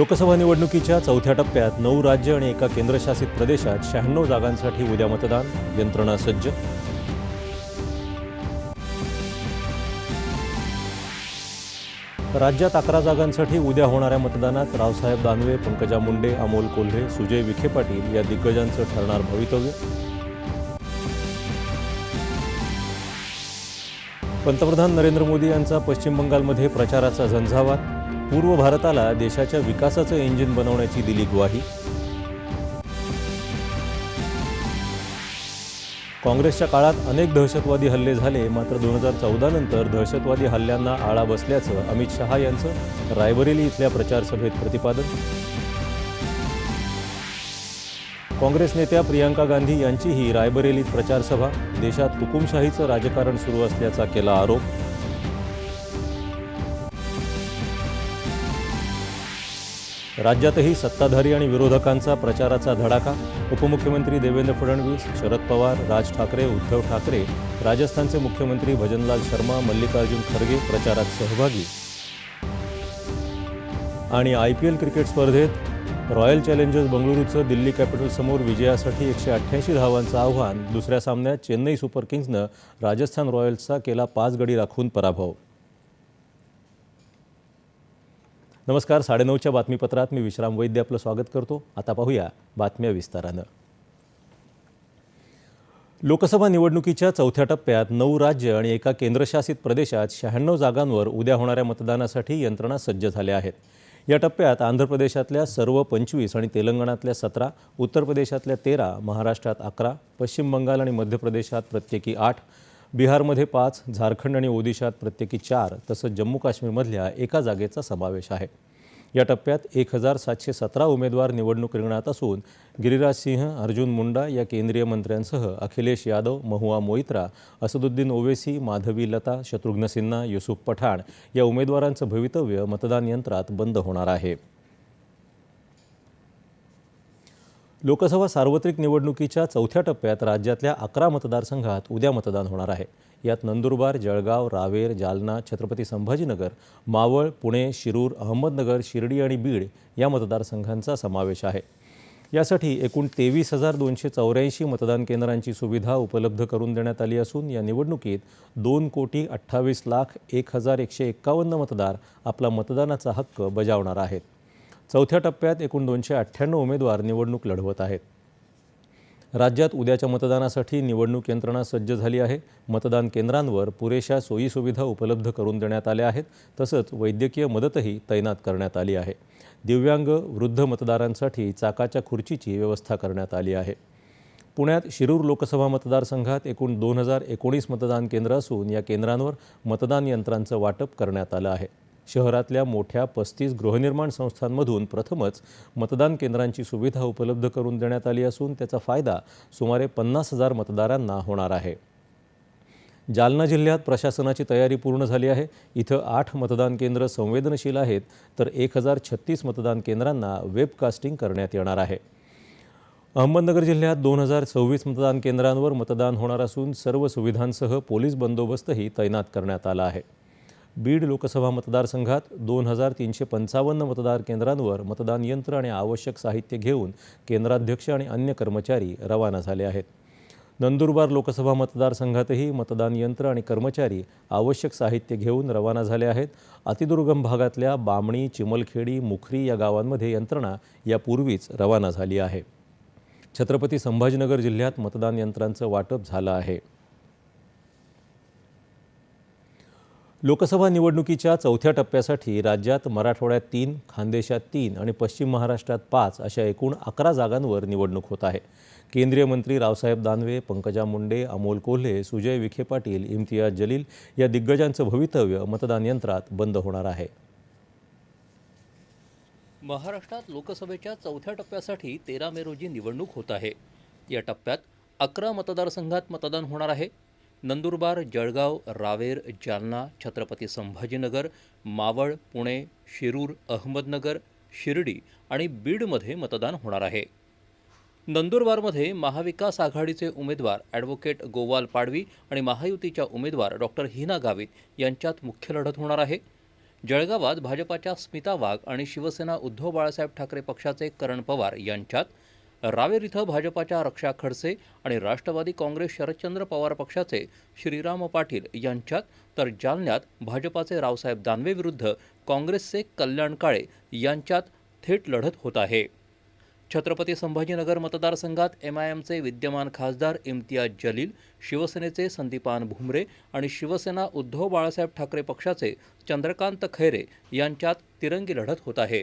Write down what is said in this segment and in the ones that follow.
लोकसभा निवडणुकीच्या चौथ्या टप्प्यात नऊ राज्य आणि एका केंद्रशासित प्रदेशात शहाण्णव जागांसाठी उद्या मतदान. यंत्रणा सज्ज. राज्यात अकरा जागांसाठी उद्या होणाऱ्या मतदानात रावसाहेब दानवे पंकजा मुंडे अमोल कोल्हे सुजय विखे पाटील या दिग्गजांचं ठरणार भवितव्य. पंतप्रधान नरेंद्र मोदी यांचा पश्चिम बंगालमध्ये प्रचाराचा झंझावात. पूर्व भारताला देशाच्या विकासाचं इंजिन बनवण्याची दिली ग्वाही. काँग्रेसच्या काळात अनेक दहशतवादी हल्ले झाले मात्र दोन हजार चौदा नंतर दहशतवादी हल्ल्यांना आळा बसल्याचं अमित शहा यांचं रायबरेली इथल्या प्रचारसभेत प्रतिपादन. काँग्रेस नेत्या प्रियांका गांधी यांचीही रायबरेलीत प्रचारसभा. देशात हुकुमशाहीचं राजकारण सुरू असल्याचा केला आरोप. राज्यातही सत्ताधारी आणि विरोधकांचा प्रचाराचा धडाका? उपमुख्यमंत्री देवेंद्र फडणवीस शरद पवार राज ठाकरे उद्धव ठाकरे राजस्थानचे मुख्यमंत्री भजनलाल शर्मा मल्लिकार्जुन खरगे प्रचारात सहभागी? आणि आय पी एल क्रिकेट स्पर्धेत रॉयल चॅलेंजर्स बंगळुरूचं दिल्ली कॅपिटल्ससमोर विजयासाठी एकशे अठ्ठ्याऐंशी धावांचं आव्हान दुसऱ्या सामन्यात चेन्नई सुपर किंग्सनं राजस्थान रॉयल्सचा केला पाच गडी राखून पराभव? नमस्कार साडेनऊच्या बातमीपत्रात मी विश्राम वैद्य आपलं स्वागत करतो. आता पाहूया बातम्या विस्तारानं. लोकसभा निवडणुकीच्या चौथ्या टप्प्यात नऊ राज्य आणि एका केंद्रशासित प्रदेशात शहाण्णव जागांवर उद्या होणाऱ्या मतदानासाठी यंत्रणा सज्ज झाल्या आहेत. या टप्प्यात आंध्र प्रदेशातल्या सर्व पंचवीस आणि तेलंगणातल्या सतरा उत्तर प्रदेशातल्या तेरा महाराष्ट्रात अकरा पश्चिम बंगाल आणि मध्य प्रदेशात प्रत्येकी आठ बिहारमध्ये पाच झारखंड आणि ओदिशात प्रत्येकी चार तसंच जम्मू काश्मीरमधल्या एका जागेचा समावेश आहे. या टप्प्यात एक हजार सातशे सतरा उमेदवार निवडणूक रिंगणात असून गिरिराज सिंह अर्जुन मुंडा या केंद्रीय मंत्र्यांसह अखिलेश यादव महुआ मोइत्रा असदुद्दीन ओवेसी माधवी लता शत्रुघ्न सिन्हा युसुफ पठाण या उमेदवारांचं भवितव्य मतदान यंत्रात बंद होणार आहे. लोकसभा सार्वत्रिक निवडणुकीच्या चौथ्या टप्प्यात राज्यातल्या अकरा मतदारसंघात उद्या मतदान होणार आहे. यात नंदुरबार जळगाव रावेर जालना छत्रपती संभाजीनगर मावळ पुणे शिरूर अहमदनगर शिर्डी आणि बीड या मतदारसंघांचा समावेश आहे. यासाठी एकूण तेवीस हजार दोनशे चौऱ्याऐंशी मतदान केंद्रांची सुविधा उपलब्ध करून देण्यात आली असून या निवडणुकीत दोन कोटी अठ्ठावीस लाख एक हजार एकशे एक्कावन्न मतदार आपला मतदानाचा हक्क बजावणार आहेत. चौथ्या टप्प्यात एकूण दोनशे अठ्ठ्याण्णव उमेदवार निवडणूक लढवत आहेत. राज्यात उद्याच्या मतदानासाठी निवडणूक यंत्रणा सज्ज झाली आहे. मतदान केंद्रांवर पुरेशा सोयीसुविधा उपलब्ध करून देण्यात आल्या आहेत. तसंच वैद्यकीय मदतही तैनात करण्यात आली आहे. दिव्यांग वृद्ध मतदारांसाठी चाकाच्या खुर्चीची व्यवस्था करण्यात आली आहे. पुण्यात शिरूर लोकसभा मतदारसंघात एकूण दोन हजार एकोणीस मतदान केंद्र असून या केंद्रांवर मतदान यंत्रांचं वाटप करण्यात आलं आहे. शहरातल्या मोठ्या पस्तीस गृहनिर्माण संस्थांमधून प्रथमच मतदान केंद्रांची सुविधा उपलब्ध करून देण्यात आली असून त्याचा फायदा सुमारे पन्नास हजार मतदारांना होणार आहे. जालना जिल्ह्यात प्रशासनाची तयारी पूर्ण झाली आहे. इथं आठ मतदान केंद्र संवेदनशील आहेत तर एक हजार छत्तीस मतदान केंद्रांना वेबकास्टिंग करण्यात येणार आहे. अहमदनगर जिल्ह्यात दोन हजार सव्वीस मतदान केंद्रांवर मतदान होणार असून सर्व सुविधांसह पोलीस बंदोबस्तही तैनात करण्यात आला आहे. बीड लोकसभा मतदारसंघात दोन हजार तीनशे पंचावन्न मतदार केंद्रांवर मतदान यंत्र आणि आवश्यक साहित्य घेऊन केंद्राध्यक्ष आणि अन्य कर्मचारी रवाना झाले आहेत. नंदुरबार लोकसभा मतदारसंघातही मतदान यंत्र आणि कर्मचारी आवश्यक साहित्य घेऊन रवाना झाले आहेत. अतिदुर्गम भागातल्या बामणी चिमलखेडी मुखरी या गावांमध्ये यंत्रणा यापूर्वीच रवाना झाली आहे. छत्रपती संभाजीनगर जिल्ह्यात मतदान यंत्रांचं वाटप झालं आहे. लोकसभा निवडणुकीच्या चौथ्या टप्प्यासाठी राज्यात मराठवाड्यात तीन खानदेशात तीन आणि पश्चिम महाराष्ट्रात पाच अशा एकूण अकरा जागांवर निवडणूक होत आहे. केंद्रीय मंत्री रावसाहेब दानवे पंकजा मुंडे अमोल कोल्हे सुजय विखे पाटील इम्तियाज जलील या दिग्गजांचं भवितव्य मतदान यंत्रात बंद होणार आहे. महाराष्ट्रात लोकसभेच्या चौथ्या टप्प्यासाठी तेरा मे रोजी निवडणूक होत आहे. या टप्प्यात अकरा मतदारसंघात मतदान होणार आहे. नंदुरबार जळगाव रावेर जालना छत्रपती संभाजीनगर मावळ पुणे शिरूर अहमदनगर शिर्डी आणि बीडमध्ये मतदान होणार आहे. नंदुरबारमध्ये महाविकास आघाडीचे उमेदवार ॲडव्होकेट गोवाल पाडवी आणि महायुतीच्या उमेदवार डॉक्टर हिना गावित यांच्यात मुख्य लढत होणार आहे. जळगावात भाजपाच्या स्मिता वाघ आणि शिवसेना उद्धव बाळासाहेब ठाकरे पक्षाचे करण पवार यांच्यात रावेर इथं भाजपाच्या रक्षा खडसे आणि राष्ट्रवादी काँग्रेस शरदचंद्र पवार पक्षाचे श्रीराम पाटील यांच्यात तर जालन्यात भाजपाचे रावसाहेब दानवे विरुद्ध काँग्रेसचे कल्याण काळे यांच्यात थेट लढत होत आहे. छत्रपती संभाजीनगर मतदारसंघात एम आय एमचे विद्यमान खासदार इम्तियाज जलील शिवसेनेचे संदीपान भुमरे आणि शिवसेना उद्धव बाळासाहेब ठाकरे पक्षाचे चंद्रकांत खैरे यांच्यात तिरंगी लढत होत आहे.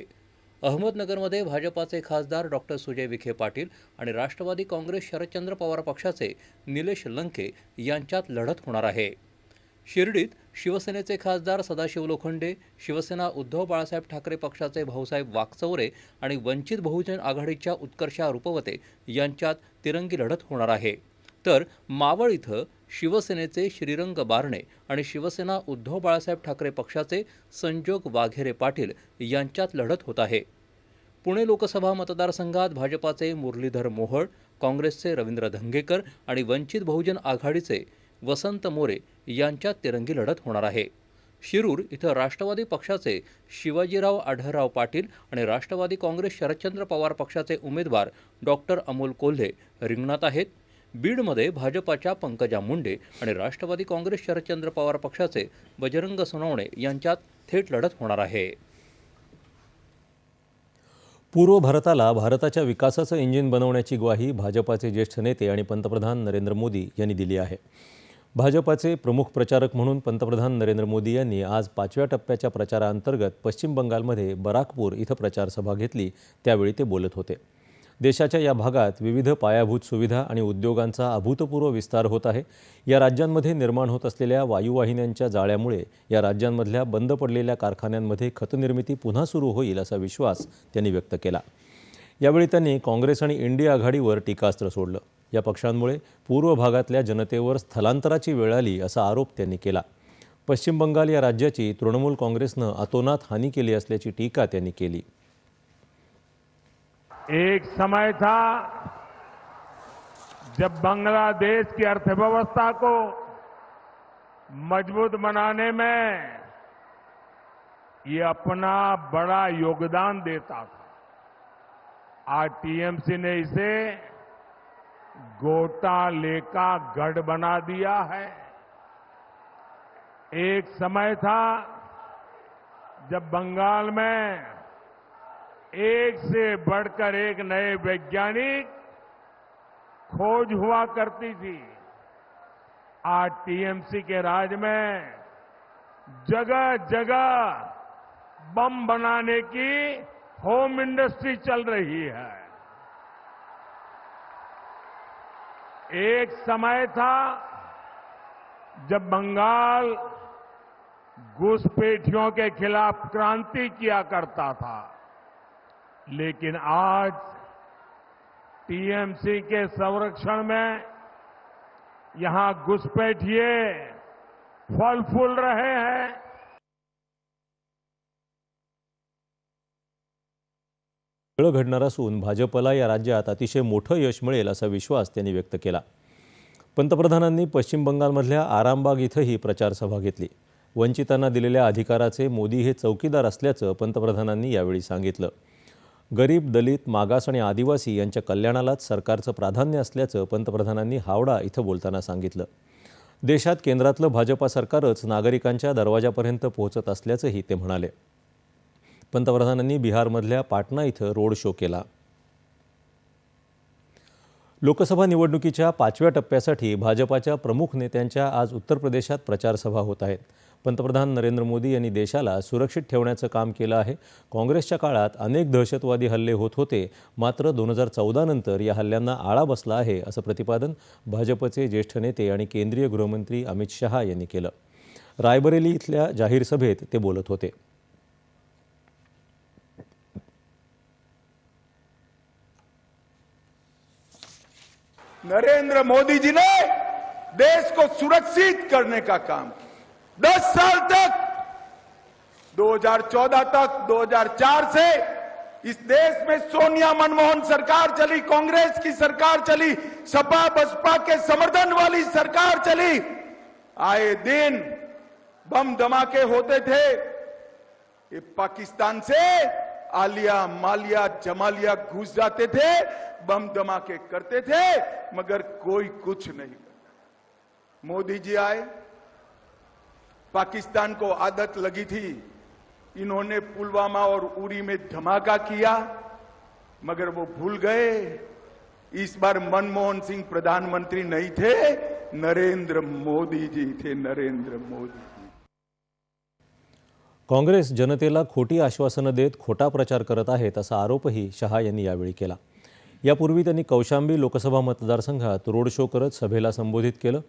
अहमदनगरमध्ये भाजपाचे खासदार डॉक्टर सुजय विखे पाटील आणि राष्ट्रवादी काँग्रेस शरदचंद्र पवार पक्षाचे निलेश लंके यांच्यात लढत होणार आहे. शिर्डीत शिवसेनेचे खासदार सदाशिव लोखंडे शिवसेना उद्धव बाळासाहेब ठाकरे पक्षाचे भाऊसाहेब वाकचौरे आणि वंचित बहुजन आघाडीच्या उत्कर्षा रुपवते यांच्यात तिरंगी लढत होणार आहे. तर मावळ इथं शिवसेनेचे श्रीरंग बारणे आणि शिवसेना उद्धव बाळासाहेब ठाकरे पक्षाचे संजोग वाघेरे पाटील यांच्यात लढत होत आहे. पुणे लोकसभा मतदारसंघात भाजपाचे मुरलीधर मोहोळ काँग्रेसचे रवींद्र धंगेकर आणि वंचित बहुजन आघाडीचे वसंत मोरे यांच्यात तिरंगी लढत होणार आहे. शिरूर इथं राष्ट्रवादी पक्षाचे शिवाजीराव आढळराव पाटील आणि राष्ट्रवादी काँग्रेस शरदचंद्र पवार पक्षाचे उमेदवार डॉक्टर अमोल कोल्हे रिंगणात आहेत. बीडमध्ये भाजपाच्या पंकजा मुंडे आणि राष्ट्रवादी काँग्रेस शरदचंद्र पवार पक्षाचे बजरंग सोनवणे यांच्यात थेट लढत होणार आहे. पूर्व भारताला भारताच्या विकासाचं इंजिन बनवण्याची ग्वाही भाजपाचे ज्येष्ठ नेते आणि पंतप्रधान नरेंद्र मोदी यांनी दिली आहे. भाजपाचे प्रमुख प्रचारक म्हणून पंतप्रधान नरेंद्र मोदी यांनी आज पाचव्या टप्प्याच्या प्रचाराअंतर्गत पश्चिम बंगालमध्ये बराकपूर इथं प्रचारसभा घेतली त्यावेळी ते बोलत होते. देशाच्या या भागात विविध पायाभूत सुविधा आणि उद्योगांचा अभूतपूर्व विस्तार होत आहे. या राज्यांमध्ये निर्माण होत असलेल्या वायुवाहिन्यांच्या जाळ्यामुळे या राज्यांमधल्या बंद पडलेल्या कारखान्यांमध्ये खतनिर्मिती पुन्हा सुरू होईल असा विश्वास त्यांनी व्यक्त केला. यावेळी त्यांनी काँग्रेस आणि इंडिया आघाडीवर टीकास्त्र सोडलं. या पक्षांमुळे पूर्व भागातल्या जनतेवर स्थलांतराची वेळ आली असा आरोप त्यांनी केला. पश्चिम बंगाल या राज्याची तृणमूल काँग्रेसनं अतोनात हानी केली असल्याची टीका त्यांनी केली. एक समय था जब बांग्लादेश की अर्थव्यवस्था को मज़बूत बनाने में ये अपना बड़ा योगदान देता था। आज टीएमसी ने इसे घोटाले का गढ़ बना दिया है। एक समय था जब बंगाल में एक से बढ़कर एक नए वैज्ञानिक खोज हुआ करती थी। आज टीएमसी के राज में जगह जगह बम बनाने की होम इंडस्ट्री चल रही है। एक समय था जब बंगाल घुसपैठियों के खिलाफ क्रांति किया करता था। लेकिन आज टीएमसी के संरक्षण में यहां घुसपैठिए फल फूल रहे हैं। घडणार असून भाजपला या राज्यात अतिशय मोठं यश मिळेल असा विश्वास त्यांनी व्यक्त केला. पंतप्रधानांनी पश्चिम बंगालमधल्या आरामबाग इथंही प्रचारसभा घेतली. वंचितांना दिलेल्या अधिकाराचे मोदी हे चौकीदार असल्याचं पंतप्रधानांनी यावेळी सांगितलं. गरीब दलित मागास आणि आदिवासी यांच्या कल्याणालाच सरकारचं प्राधान्य असल्याचं पंतप्रधानांनी हावडा इथं बोलताना सांगितलं. देशात केंद्रातलं भाजपा सरकारच नागरिकांच्या दरवाजापर्यंत पोहोचत असल्याचंही ते म्हणाले. पंतप्रधानांनी बिहारमधल्या पाटणा इथं रोड शो केला. लोकसभा निवडणुकीच्या पाचव्या टप्प्यासाठी भाजपाच्या प्रमुख नेत्यांच्या आज उत्तर प्रदेशात प्रचारसभा होत आहेत. पंतप्रधान नरेंद्र मोदी यांनी देशाला सुरक्षित ठेवण्याचं काम केलं आहे. काँग्रेसच्या काळात अनेक दहशतवादी हल्ले होत होते. मात्र दोन हजार चौदा नंतर या हल्ल्यांना आळा बसला आहे असं प्रतिपादन भाजपचे ज्येष्ठ नेते आणि केंद्रीय गृहमंत्री अमित शहा यांनी केलं. रायबरेली इथल्या जाहीर सभेत ते बोलत होते. नरेंद्र मोदी जी ने देश को सुरक्षित करने का काम किया। दस साल तक 2014 तक 2004 से इस देश में सोनिया मनमोहन सरकार चली, कांग्रेस की सरकार चली, सपा बसपा के समर्थन वाली सरकार चली। आए दिन बम धमाके होते थे। ये पाकिस्तान से आलिया मालिया जमालिया घुस जाते थे, बम धमाके करते थे, मगर कोई कुछ नहीं करता। मोदी जी आए। पाकिस्तान को आदत लगी थी। इन्होंने पुलवामा और उरी में धमाका किया मगर वो भूल गए। इस बार मनमोहन सिंह प्रधानमंत्री नहीं थे नरेंद्र मोदी जी थे नरेंद्र मोदी जी। काँग्रेस जनतेला खोटी आश्वासनं देत खोटा प्रचार करत आहेत असा आरोपही शहा यांनी यावेळी केला. यापूर्वी त्यांनी कौशांबी लोकसभा मतदारसंघात रोड शो करत सभेला संबोधित केलं.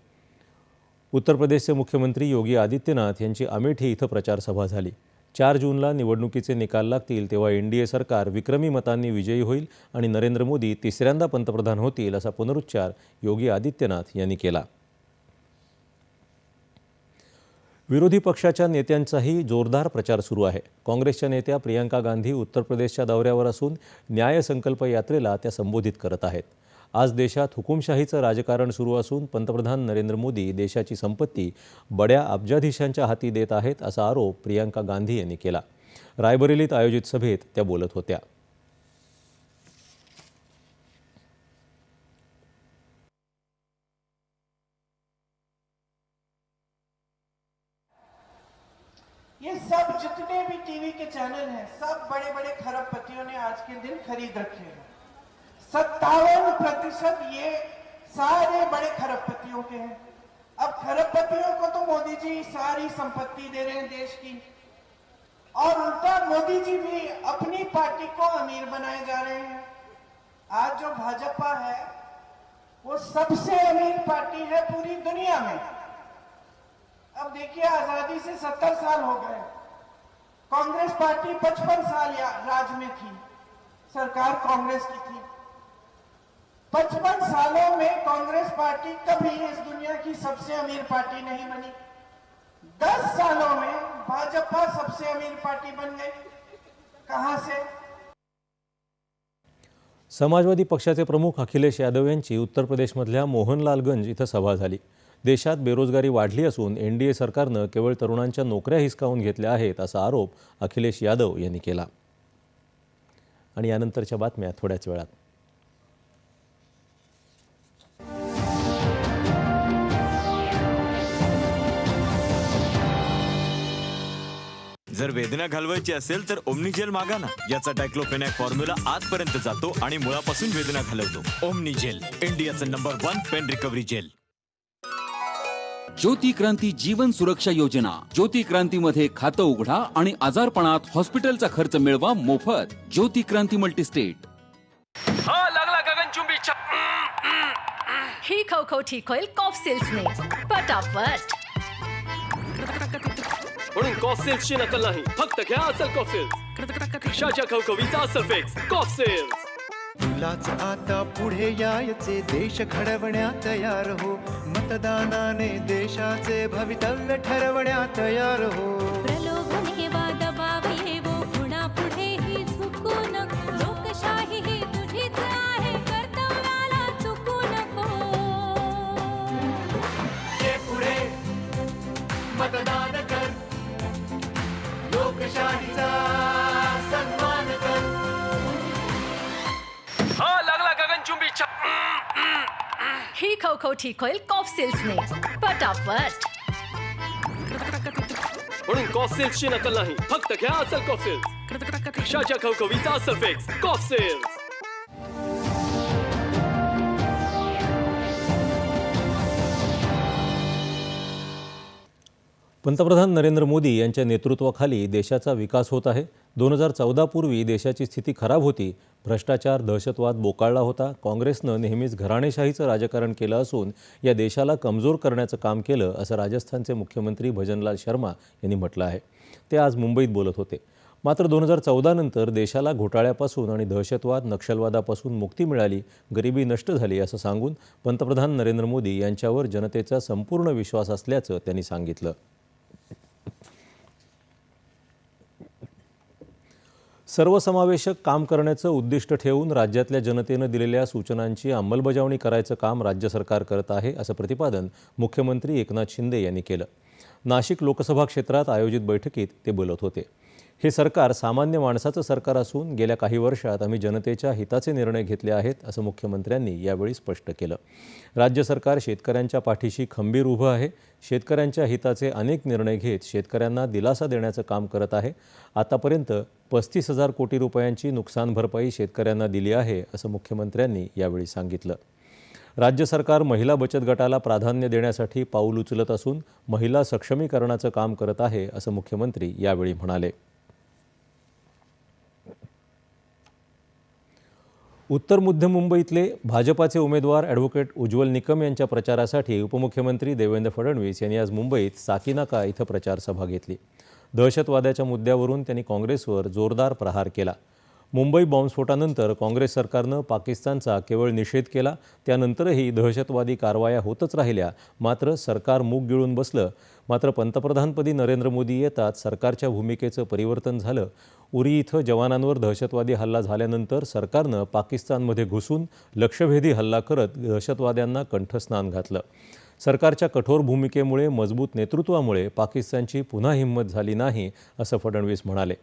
उत्तर प्रदेशचे मुख्यमंत्री योगी आदित्यनाथ यांची अमेठी इथं प्रचारसभा झाली. चार जूनला निवडणुकीचे निकाल लागतील तेव्हा एन डी ए सरकार विक्रमी मतांनी विजयी होईल आणि नरेंद्र मोदी तिसऱ्यांदा पंतप्रधान होतील असा पुनरुच्चार योगी आदित्यनाथ यांनी केला. विरोधी पक्षाच्या नेत्यांचाही जोरदार प्रचार सुरू आहे. काँग्रेसच्या नेत्या प्रियंका गांधी उत्तर प्रदेशच्या दौऱ्यावर असून न्याय संकल्प यात्रेला त्या संबोधित करत आहेत. आज देशात हुकुमशाहीचं राजकारण सुरू असून पंतप्रधान नरेंद्र मोदी देशाची संपत्ती बड्या अब्जाधीशांच्या हाती देत आहेत असा आरोप प्रियांका गांधी यांनी केला. रायबरेलीत आयोजित सभेत त्या बोलत होत्या. ये सब जितने भी टीवी के चैनल हैं सब बड़े बड़े खरबपतियों ने आज के दिन खरीद रखे हैं। सत्तावन प्रतिशत ये सारे बड़े खरबपतियों के हैं। अब खरबपतियों को तो मोदी जी सारी संपत्ति दे रहे हैं देश की। और उल्टा मोदी जी भी अपनी पार्टी को अमीर बनाए जा रहे हैं। आज जो भाजपा है, वो सबसे अमीर पार्टी है पूरी दुनिया में। अब देखिए, आज़ादी से सत्तर साल हो गए। कांग्रेस पार्टी पचपन साल राज में थी। सरकार कांग्रेस की थी। पचपन सालों में कांग्रेस पार्टी कभी इस दुनिया की सबसे अमीर पार्टी नहीं बनी। दस सालों में भाजपा सबसे अमीर पार्टी बन गई। कहां से? समाजवादी पक्षाचे प्रमुख अखिलेश यादव यांची उत्तर प्रदेशमधल्या मोहनलालगंज इथं सभा झाली. देशात बेरोजगारी वाढली असून एन डी ए सरकारनं केवळ तरुणांच्या नोकऱ्या हिसकावून घेतल्या आहेत असा आरोप अखिलेश यादव यांनी केला. आणि यानंतरच्या बातम्या थोड्याच वेळात. जर वेदना घालवायची असेल तर ओमनीजेल मागा ना. याचा डायक्लोफेनॅक फॉर्म्युला आतपर्यंत जातो आणि मुळापासून वेदना घालवतो. ओमनीजेल इंडियाचं number one pain recovery gel. Jyoti Kranti Jeevan Suraksha Yojana. Jyoti क्रांतीमध्ये खातं उघडा आणि आजारपणात हॉस्पिटलचा खर्च मिळवा मोफत. ज्योती क्रांती मल्टीस्टेट ही खवखव ठीक होईल कॉफ सिल्सने पटापट. म्हणून कॉफ सेल्सची नकल नाही. फक्त घ्या असेल कॉफ सेल्स कशाच्या खवखवीचा असेल फेक्स कॉफ सेल्स तुलाच आता पुढे यायचे. देश घडवण्या तयार हो. मतदानाने देशाचे भवितव्य ठरवण्या तयार हो. लोकशाहीचा सन्मान कर. हा लागला गगनचुंबी ही खवखव ठीक होईल कॉफ सिल्सने पटापट. म्हणून कॉफ सेल्सची नकल नाही. फक्त घ्या असेल कॉफ सेल्स कशाच्या खवखवीचा असेल फिक्स कॉफ सेल्स पंतप्रधान नरेंद्र मोदी यांच्या नेतृत्वाखाली देशाचा विकास होत आहे. दोन हजार चौदापूर्वी देशाची स्थिती खराब होती. भ्रष्टाचार दहशतवाद बोकाळला होता. काँग्रेसनं नेहमीच घराणेशाहीचं राजकारण केलं असून या देशाला कमजोर करण्याचं काम केलं असं राजस्थानचे मुख्यमंत्री भजनलाल शर्मा यांनी म्हटलं आहे. ते आज मुंबईत बोलत होते. मात्र दोन हजार चौदा नंतर देशाला घोटाळ्यापासून आणि दहशतवाद नक्षलवादापासून मुक्ती मिळाली. गरिबी नष्ट झाली असं सांगून पंतप्रधान नरेंद्र मोदी यांच्यावर जनतेचा संपूर्ण विश्वास असल्याचं त्यांनी सांगितलं. सर्वसमावेशक काम करण्याचं उद्दिष्ट ठेवून राज्यातल्या जनतेनं दिलेल्या सूचनांची अंमलबजावणी करायचं काम राज्य सरकार करत आहे असं प्रतिपादन मुख्यमंत्री एकनाथ शिंदे यांनी केलं. नाशिक लोकसभा क्षेत्रात आयोजित बैठकीत ते बोलत होते. हे सरकार सामान्य माणसाचं सरकार असून गेल्या काही वर्षात आम्ही जनतेच्या हिताचे निर्णय घेतले आहेत असं मुख्यमंत्र्यांनी यावेळी स्पष्ट केलं. राज्य सरकार शेतकऱ्यांच्या पाठीशी खंबीर उभं आहे. शेतकऱ्यांच्या हिताचे अनेक निर्णय घेत शेतकऱ्यांना दिलासा देण्याचं काम करत आहे. आतापर्यंत पस्तीस हजार कोटी रुपयांची नुकसान भरपाई शेतकऱ्यांना दिली आहे असं मुख्यमंत्र्यांनी यावेळी सांगितलं. राज्य सरकार महिला बचत गटाला प्राधान्य देण्यासाठी पाऊल उचलत असून महिला सक्षमीकरणाचं काम करत आहे असं मुख्यमंत्री यावेळी म्हणाले. उत्तर मध्य मुंबईतले भाजपाचे उमेदवार ॲडव्होकेट उज्ज्वल निकम यांच्या प्रचारासाठी उपमुख्यमंत्री देवेंद्र फडणवीस यांनी आज मुंबईत साकीनाका इथं प्रचारसभा घेतली. दहशतवादाच्या मुद्द्यावरून त्यांनी काँग्रेसवर जोरदार प्रहार केला. मुंबई बॉम्बस्फोटानंतर काँग्रेस सरकारनं पाकिस्तानचा केवळ निषेध केला त्यानंतरही दहशतवादी कारवाया होतच राहिल्या मात्र सरकार मूग गिळून बसलं. मात्र पंतप्रधानपदी नरेंद्र मोदी येतात सरकारच्या भूमिकेचं परिवर्तन झालं. उरी इथं जवानांवर दहशतवादी हल्ला झाल्यानंतर सरकारनं पाकिस्तानमध्ये घुसून लक्षभेदी हल्ला करत दहशतवाद्यांना कंठस्नान घातलं. सरकारच्या कठोर भूमिकेमुळे मजबूत नेतृत्वामुळे पाकिस्तानची पुन्हा हिंमत झाली नाही असं फडणवीस म्हणाले.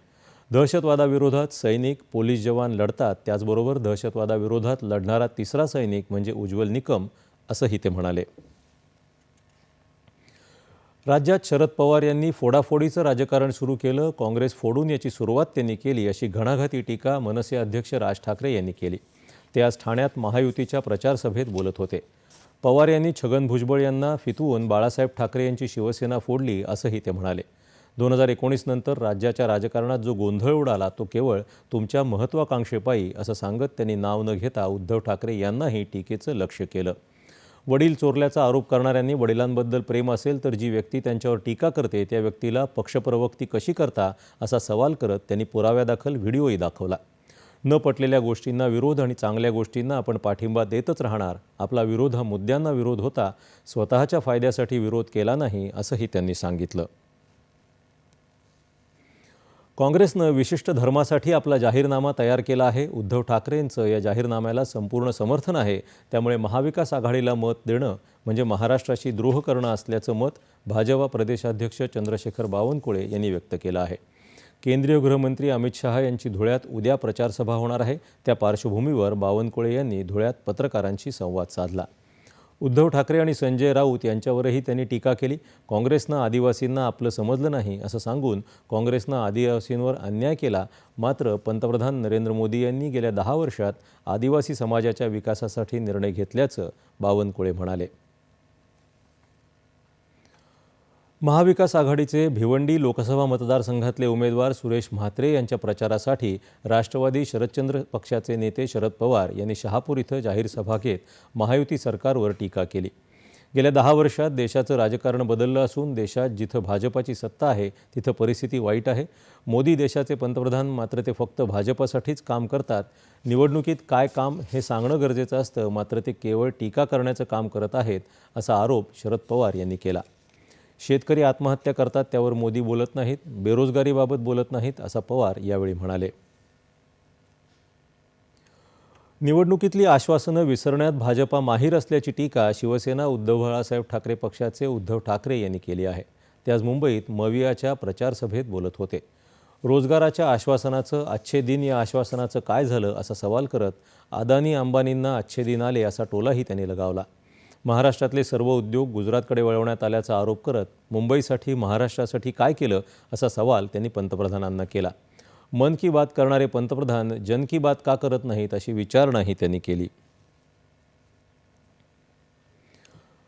दहशतवादाविरोधात सैनिक पोलीस जवान लढतात त्याचबरोबर दहशतवादाविरोधात लढणारा तिसरा सैनिक म्हणजे उज्ज्वल निकम असंही ते म्हणाले. राज्यात शरद पवार यांनी फोडाफोडीचं राजकारण सुरू केलं. काँग्रेस फोडून याची सुरुवात त्यांनी केली अशी घणाघाती टीका मनसे अध्यक्ष राज ठाकरे यांनी केली. ते आज ठाण्यात महायुतीच्या प्रचारसभेत बोलत होते. पवार यांनी छगन भुजबळ यांना फितवून बाळासाहेब ठाकरे यांची शिवसेना फोडली असंही ते म्हणाले. दोन हजार एकोणीस नंतर राज्याच्या राजकारणात जो गोंधळ उडाला तो केवळ तुमच्या महत्त्वाकांक्षेपायी असं सांगत त्यांनी नाव न घेता उद्धव ठाकरे यांनाही टीकेचं लक्ष केलं. वडील चोरल्याचा आरोप करणाऱ्यांनी वडिलांबद्दल प्रेम असेल तर जी व्यक्ती त्यांच्यावर टीका करते त्या व्यक्तीला पक्षप्रवक्ती कशी करता असा सवाल करत त्यांनी पुराव्यादाखल व्हिडिओही दाखवला. न पटलेल्या गोष्टींना विरोध आणि चांगल्या गोष्टींना आपण पाठिंबा देतच राहणार. आपला विरोध हा मुद्द्यांना विरोध होता. स्वतःच्या फायद्यासाठी विरोध केला नाही असंही त्यांनी सांगितलं. काँग्रेसनं विशिष्ट धर्मासाठी आपला जाहीरनामा तयार केला आहे. उद्धव ठाकरेंचं या जाहीरनाम्याला संपूर्ण समर्थन आहे. त्यामुळे महाविकास आघाडीला मत देणं म्हणजे महाराष्ट्राशी द्रोह करणं असल्याचं मत भाजपा प्रदेशाध्यक्ष चंद्रशेखर बावनकुळे यांनी व्यक्त केलं आहे. केंद्रीय गृहमंत्री अमित शहा यांची धुळ्यात उद्या प्रचारसभा होणार आहे. त्या पार्श्वभूमीवर बावनकुळे यांनी धुळ्यात पत्रकारांशी संवाद साधला. उद्धव ठाकरे आणि संजय राऊत यांच्यावरही त्यांनी टीका केली. काँग्रेसनं आदिवासींना आपलं समजलं नाही असं सांगून काँग्रेसनं आदिवासींवर अन्याय केला. मात्र पंतप्रधान नरेंद्र मोदी यांनी गेल्या दहा वर्षात आदिवासी समाजाच्या विकासासाठी निर्णय घेतल्याचं बावनकुळे म्हणाले. महाविकास आघाडीचे भिवंडी लोकसभा मतदारसंघातले उमेदवार सुरेश म्हात्रे यांच्या प्रचारासाठी राष्ट्रवादी शरदचंद्र पक्षाचे नेते शरद पवार यांनी शहापूर इथं जाहीर सभा घेत महायुती सरकारवर टीका केली. गेल्या दहा वर्षात देशाचं राजकारण बदललं असून देशात जिथं भाजपाची सत्ता आहे तिथं परिस्थिती वाईट आहे. मोदी देशाचे पंतप्रधान मात्र ते फक्त भाजपासाठीच काम करतात. निवडणुकीत काय काम हे सांगणं गरजेचं असतं मात्र ते केवळ टीका करण्याचं काम करत आहेत असा आरोप शरद पवार यांनी केला. शेतकरी आत्महत्या करतात त्यावर मोदी बोलत नाहीत बेरोजगारीबाबत बोलत नाहीत असा पवार यावेळी म्हणाले. निवडणुकीतली आश्वासनं विसरण्यात भाजपा माहीर असल्याची टीका शिवसेना उद्धव बाळासाहेब ठाकरे पक्षाचे उद्धव ठाकरे यांनी केली आहे. ते आज मुंबईत मवियाच्या प्रचारसभेत बोलत होते. रोजगाराच्या आश्वासनाचं अच्छे दिन या आश्वासनाचं काय झालं असा सवाल करत अदानी अंबानींना अच्छे दिन आले असा टोलाही त्यांनी लगावला. महाराष्ट्रातले सर्व उद्योग गुजरातकडे वळवण्यात आल्याचा आरोप करत मुंबईसाठी महाराष्ट्रासाठी काय केलं असा सवाल त्यांनी पंतप्रधानांना केला. मन की बात करणारे पंतप्रधान जन की बात का करत नाहीत अशी विचारणाही त्यांनी केली.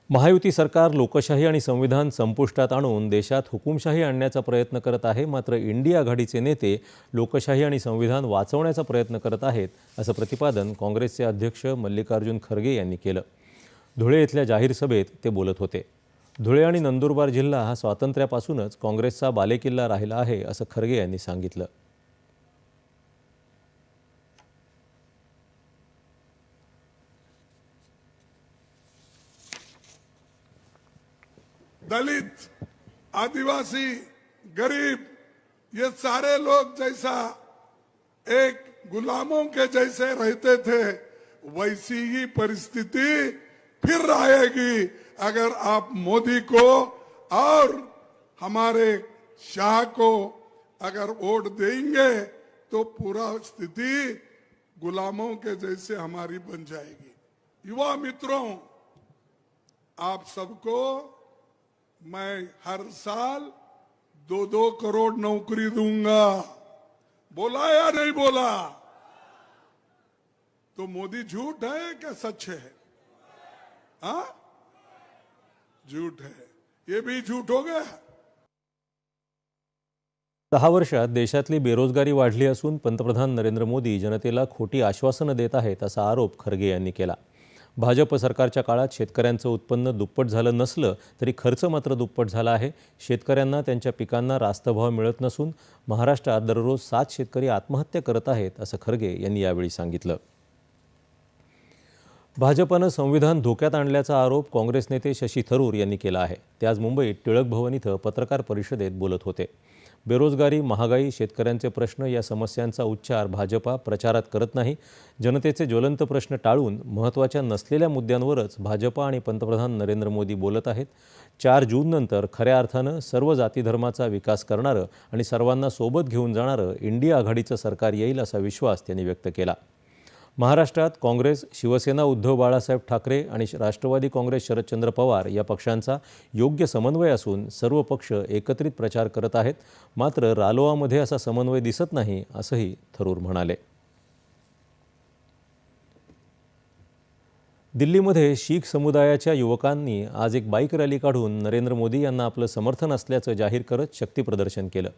महायुती सरकार लोकशाही आणि संविधान संपुष्टात आणून देशात हुकुमशाही आणण्याचा प्रयत्न करत आहे मात्र इंडिया आघाडीचे नेते लोकशाही आणि संविधान वाचवण्याचा प्रयत्न करत आहेत असं प्रतिपादन काँग्रेसचे अध्यक्ष मल्लिकार्जुन खरगे यांनी केलं. धुळे इथल्या जाहीर सभेत ते बोलत होते. धुळे आणि नंदुरबार जिल्हा हा स्वातंत्र्यापासूनच काँग्रेसचा बालेकिल्ला राहिला आहे असं खरगे यांनी सांगितलं. दलित आदिवासी गरीब ये सारे लोग जैसा एक गुलामों के जैसे रहते थे वैसी ही परिस्थिति फिर आएगी। अगर आप मोदी को और हमारे शाह को अगर वोट देंगे तो पूरा स्थिति गुलामों के जैसे हमारी बन जाएगी। युवा मित्रों, आप सबको मैं हर साल दो दो करोड़ नौकरी दूँगा। बोला या नहीं बोला? तो मोदी झूठ है क्या सच है? हाँ? झूठ है। ये भी झूठ हो गया। दहा वर्षात देशातली बेरोजगारी वाढली असून पंतप्रधान नरेंद्र मोदी जनतेला खोटी आश्वासनं देत आहेत असा आरोप खरगे यांनी केला. भाजप सरकारच्या काळात शेतकऱ्यांचं उत्पन्न दुप्पट झालं नसलं तरी खर्च मात्र दुप्पट झाला आहे. शेतकऱ्यांना त्यांच्या पिकांना रास्त भाव मिळत नसून महाराष्ट्रात दररोज सात शेतकरी आत्महत्या करत आहेत असं खरगे यांनी यावेळी सांगितलं. भाजपनं संविधान धोक्यात आणल्याचा आरोप काँग्रेस नेते शशी थरूर यांनी केला आहे. ते आज मुंबईत टिळक भवन इथं पत्रकार परिषदेत बोलत होते. बेरोजगारी महागाई शेतकऱ्यांचे प्रश्न या समस्यांचा उच्चार भाजपा प्रचारात करत नाही. जनतेचे ज्वलंत प्रश्न टाळून महत्त्वाच्या नसलेल्या मुद्द्यांवरच भाजपा आणि पंतप्रधान नरेंद्र मोदी बोलत आहेत. चार जूननंतर खऱ्या अर्थानं सर्व जातीधर्माचा विकास करणारं आणि सर्वांना सोबत घेऊन जाणारं इंडिया आघाडीचं सरकार येईल असा विश्वास त्यांनी व्यक्त केला. महाराष्ट्रात काँग्रेस शिवसेना उद्धव बाळासाहेब ठाकरे आणि राष्ट्रवादी काँग्रेस शरदचंद्र पवार या पक्षांचा योग्य समन्वय असून सर्व पक्ष एकत्रित प्रचार करत आहेत. मात्र रालोआमध्ये असा समन्वय दिसत नाही असंही थरूर म्हणाले. दिल्लीमध्ये शीख समुदायाच्या युवकांनी आज एक बाईक रॅली काढून नरेंद्र मोदी यांना आपलं समर्थन असल्याचं जाहीर करत शक्तीप्रदर्शन केलं.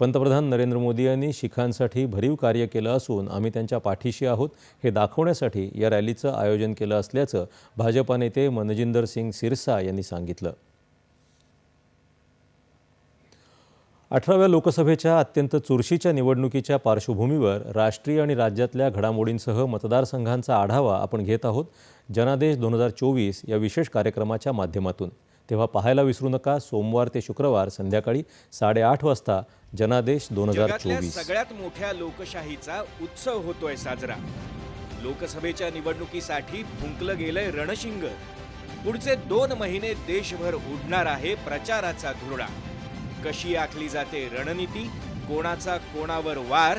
पंतप्रधान नरेंद्र मोदी यांनी शिखांसाठी भरीव कार्य केलं असून आम्ही त्यांच्या पाठीशी आहोत हे दाखवण्यासाठी या रॅलीचं आयोजन केलं असल्याचं भाजपा नेते मनजिंदर सिंग सिरसा यांनी सांगितलं. अठराव्या लोकसभेच्या अत्यंत चुरशीच्या निवडणुकीच्या पार्श्वभूमीवर राष्ट्रीय आणि राज्यातल्या घडामोडींसह मतदारसंघांचा आढावा आपण घेत आहोत जनादेश दोन हजार चोवीस या विशेष कार्यक्रमाच्या माध्यमातून. तेव्हा पाहायला विसरू नका सोमवार ते शुक्रवार संध्याकाळी साडेआठ वाजता जनादेश दोन हजार जगातल्या चोवीस. सगळ्यात मोठ्या लोकशाहीचा उत्सव होतोय साजरा. लोकसभेच्या निवडणुकीसाठी फुंकलं गेलंय रणशिंग. पुढचे दोन महिने देशभर उडणार आहे प्रचाराचा धुरळा. कशी आखली जाते रणनीती? कोणाचा कोणावर वार?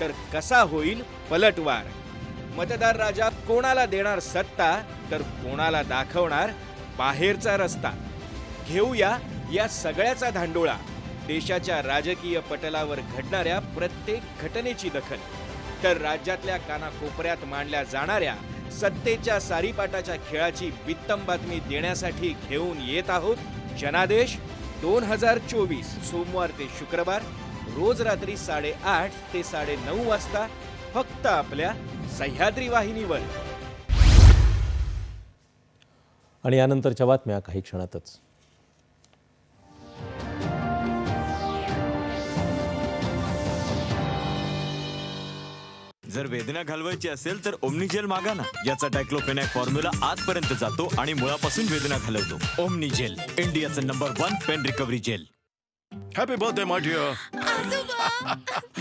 तर कसा होईल पलटवार? मतदार राजा कोणाला देणार सत्ता? तर कोणाला दाखवणार बाहेरचा रस्ता? घेऊया या सगळ्याचा धांडोळा. देशाच्या राजकीय पटलावर घडणाऱ्या प्रत्येक घटनेची दखल. तर राज्यातल्या कानाकोपऱ्यात मांडल्या जाणाऱ्या सत्तेच्या सारीपाटाच्या खेळाची वित्तम बातमी देण्यासाठी घेऊन येत आहोत जनादेश दोन हजार चोवीस सोमवार ते शुक्रवार रोज रात्री साडेआठ ते साडे नऊ वाजता फक्त आपल्या सह्याद्री वाहिनीवर. आणि यानंतरच्या बातम्या काही क्षणातच. जर वेदना घालवायची असेल तर ओमनीजेल मागा ना. याचा डायक्लोफेनॅक फॉर्म्युला आतपर्यंत जातो आणि मुळापासून वेदना घालवतो. ओमनीजेल इंडियाचं number one pain recovery gel. Happy birthday my dear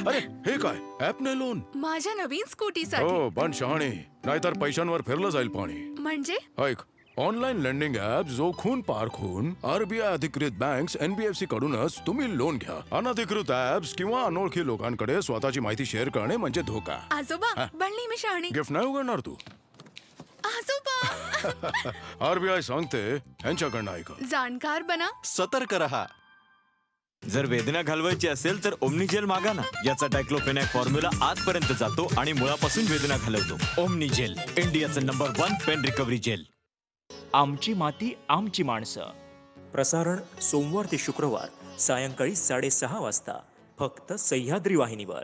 अरे हे काय? ऍप नाही लोन माझ्या नवीन स्कूटीसाठी हो पण शहाणे. नाहीतर पैशांवर फिरलं जाईल पाणी. म्हणजे? ऐक ऑनलाईन लेंडिंग ऍप जोखून पारखून आरबीआय अधिकृत बँक एनबीएफसी कडूनच तुम्ही लोन घ्या. अनधिकृत ऍप्स किंवा अनोळखी लोकांकडे स्वतःची माहिती शेअर करणे म्हणजे धोका. आजोबा बनली मी शहाणी गिफ्ट नाही उघडणार तू. आजोबा. आरबीआय सांगते यांच्याकडनं ऐक. जाणकार बना. सतर्क रहा. जर वेदना घालवायची असेल तर ओमनीजेल मागा ना. याचा डायक्लोफेनॅक फॉर्म्युला आतपर्यंत जातो आणि मुळापासून वेदना घालवतो. ओमनीजेल इंडियाचं number one pain recovery gel. आमची माती आमची माणसं. प्रसारण सोमवार ते शुक्रवार सायंकाळी साडेसहा वाजता फक्त सह्याद्री वाहिनीवर.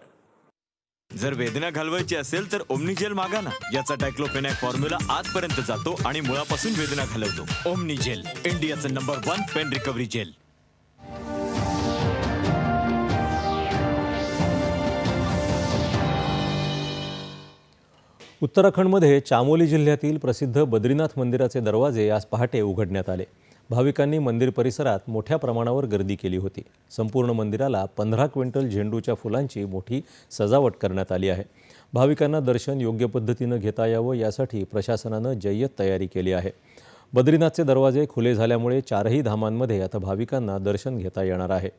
जर वेदना घालवायची असेल तर ओमनीजेल मागा ना. याचा डायक्लोफेनॅक फॉर्म्युला आतपर्यंत जातो आणि मुळापासून वेदना घालवतो. ओमनीजेल इंडियाचं number one pain recovery gel. उत्तराखंडमध्ये चामोली जिल्ह्यातील प्रसिद्ध बद्रीनाथ मंदिराचे दरवाजे आज पहाटे उघडण्यात आले. भाविकांनी मंदिर परिसरात मोठ्या प्रमाणावर गर्दी केली होती. संपूर्ण मंदिराला पंधरा क्विंटल झेंडूच्या फुलांची मोठी सजावट करण्यात आली आहे. भाविकांना दर्शन योग्य पद्धतीनं घेता यावं यासाठी प्रशासनानं जय्यत तयारी केली आहे. बद्रीनाथचे दरवाजे खुले झाल्यामुळे चारही धामांमध्ये आता भाविकांना दर्शन घेता येणार आहे.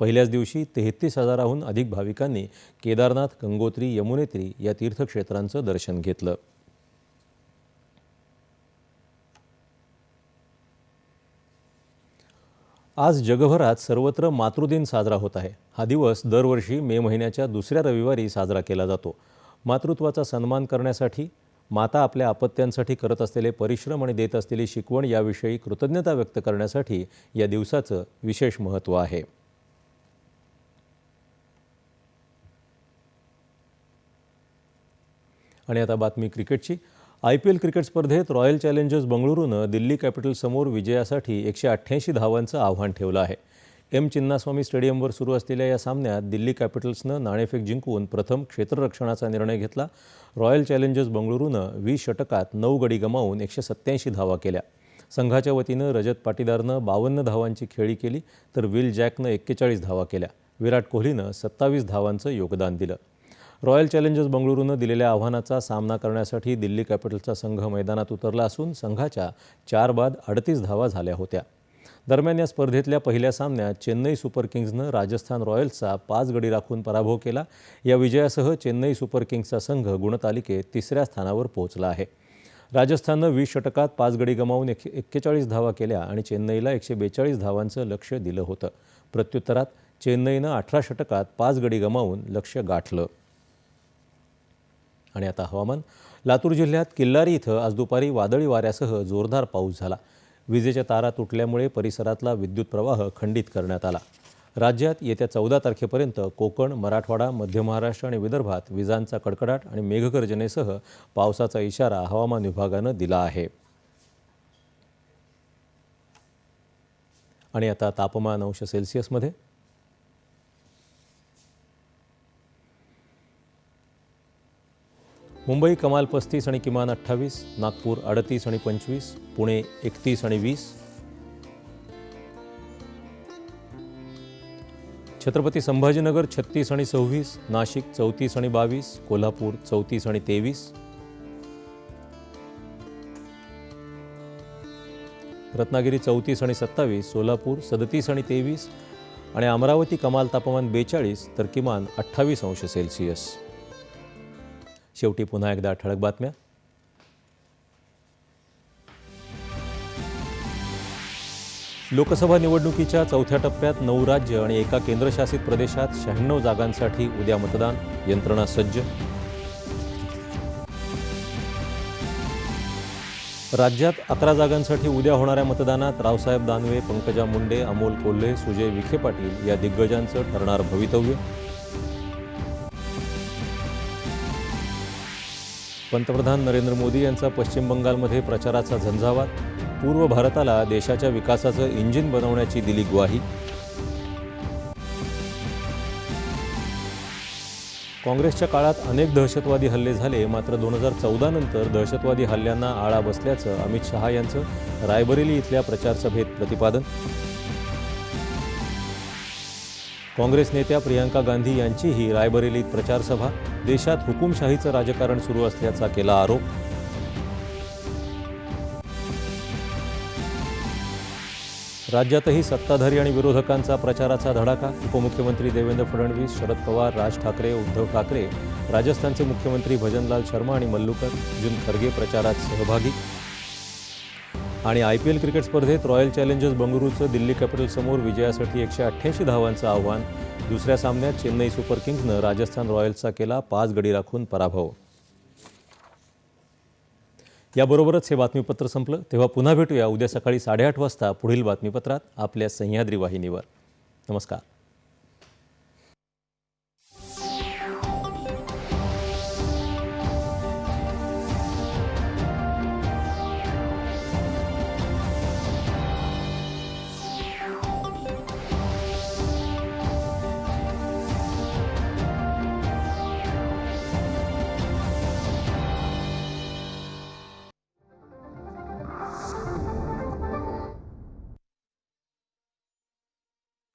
पहिल्याच दिवशी तेहतीस हजाराहून अधिक भाविकांनी केदारनाथ गंगोत्री यमुनेत्री या तीर्थक्षेत्रांचं दर्शन घेतलं. आज जगभरात सर्वत्र मातृदिन साजरा होत आहे. हा दिवस दरवर्षी मे महिन्याच्या दुसऱ्या रविवारी साजरा केला जातो. मातृत्वाचा सन्मान करण्यासाठी माता आपल्या अपत्यांसाठी करत असलेले परिश्रम आणि देत असलेली शिकवण याविषयी कृतज्ञता व्यक्त करण्यासाठी या दिवसाचं विशेष महत्त्व आहे. आणि आता बातमी क्रिकेटची. आय पी एल क्रिकेट स्पर्धेत रॉयल चॅलेंजर्स बंगळुरूनं दिल्ली कॅपिटल्ससमोर विजयासाठी एकशे अठ्ठ्याऐंशी धावांचं आव्हान ठेवलं आहे. एम चिन्नास्वामी स्टेडियमवर सुरू असलेल्या या सामन्यात दिल्ली कॅपिटल्सनं नाणेफेक जिंकून प्रथम क्षेत्ररक्षणाचा निर्णय घेतला. रॉयल चॅलेंजर्स बंगळुरूनं वीस षटकात नऊ गडी गमावून एकशे सत्त्याऐंशी धावा केल्या. संघाच्या वतीनं रजत पाटीदारनं बावन्न धावांची खेळी केली तर विल जॅकनं एक्केचाळीस धावा केल्या. विराट कोहलीनं सत्तावीस धावांचं योगदान दिलं. रॉयल चॅलेंजर्स बंगळुरूनं दिलेल्या आव्हानाचा सामना करण्यासाठी दिल्ली कॅपिटल्सचा संघ मैदानात उतरला असून संघाच्या चार बाद अडतीस धावा झाल्या होत्या. दरम्यान या स्पर्धेतल्या पहिल्या सामन्यात चेन्नई सुपर किंग्जनं राजस्थान रॉयल्सचा पाच गडी राखून पराभव केला. या विजयासह चेन्नई सुपर किंग्जचा संघ गुणतालिकेत तिसऱ्या स्थानावर पोहोचला आहे. राजस्थाननं वीस षटकात पाच गडी गमावून एक एक्केचाळीस धावा केल्या आणि चेन्नईला एकशे बेचाळीस धावांचं लक्ष दिलं होतं. प्रत्युत्तरात चेन्नईनं अठरा षटकात पाच गडी गमावून लक्ष गाठलं. आणि आता हवामान. लातूर जिल्ह्यात किल्लारी इथं आज दुपारी वादळी वाऱ्यासह जोरदार पाऊस झाला. विजेच्या तारा तुटल्यामुळे परिसरातला विद्युत प्रवाह खंडित करण्यात आला. राज्यात येत्या चौदा तारखेपर्यंत कोकण मराठवाडा मध्य महाराष्ट्र आणि विदर्भात विजांचा कडकडाट आणि मेघगर्जनेसह पावसाचा इशारा हवामान विभागानं दिला आहे. आणि आता तापमान अंश सेल्सिअसमध्ये मुंबई कमाल पस्तीस आणि किमान अठ्ठावीस नागपूर अडतीस आणि पंचवीस पुणे एकतीस आणि वीस. छत्रपती संभाजीनगर छत्तीस आणि सव्वीस नाशिक चौतीस आणि बावीस कोल्हापूर चौतीस आणि तेवीस. रत्नागिरी चौतीस आणि सत्तावीस सोलापूर सदतीस आणि तेवीस आणि अमरावती कमाल तापमान बेचाळीस तर किमान अठ्ठावीस अंश सेल्सिअस. शेवटी पुन्हा एकदा ठळक बातम्या. लोकसभा निवडणुकीच्या चौथ्या टप्प्यात नऊ राज्य आणि एका केंद्रशासित प्रदेशात शहाण्णव जागांसाठी उद्या मतदान. यंत्रणा सज्ज. राज्यात अकरा जागांसाठी उद्या होणाऱ्या मतदानात रावसाहेब दानवे पंकजा मुंडे अमोल कोल्हे सुजय विखे पाटील या दिग्गजांचं ठरणार भवितव्य. पंतप्रधान नरेंद्र मोदी यांचा पश्चिम बंगालमध्ये प्रचाराचा झंझावात पूर्व भारताला देशाच्या विकासाचं इंजिन बनवण्याची दिली ग्वाही. काँग्रेसच्या काळात अनेक दहशतवादी हल्ले झाले मात्र दोन हजार चौदा नंतर दहशतवादी हल्ल्यांना आळा बसल्याचं अमित शहा यांचं रायबरेली इथल्या प्रचारसभेत प्रतिपादन काँग्रेस नेत्या प्रियांका गांधी यांचीही रायबरेलीत प्रचारसभा देशात हुकुमशाहीचं राजकारण सुरू असल्याचा केला आरोप. राज्यातही सत्ताधारी आणि विरोधकांचा प्रचाराचा धडाका उपमुख्यमंत्री देवेंद्र फडणवीस शरद पवार राज ठाकरे उद्धव ठाकरे राजस्थानचे मुख्यमंत्री भजनलाल शर्मा आणि मल्लुकार्जुन खरगे प्रचारात सहभागी आणि आय पी एल क्रिकेट स्पर्धेत रॉयल चॅलेंजर्स बंगळुरूचं दिल्ली कॅपिटल्ससमोर विजयासाठी एकशे अठ्ठ्याऐंशी धावांचं आव्हान. दुसऱ्या सामन्यात चेन्नई सुपर किंग्जनं राजस्थान रॉयल्सचा केला पाच गडी राखून पराभव. याबरोबरच हे बातमीपत्र संपलं. तेव्हा पुन्हा भेटूया. उद्या सकाळी साडेआठ वाजता पुढील बातमीपत्रात आपल्या सह्याद्री वाहिनीवर. नमस्कार.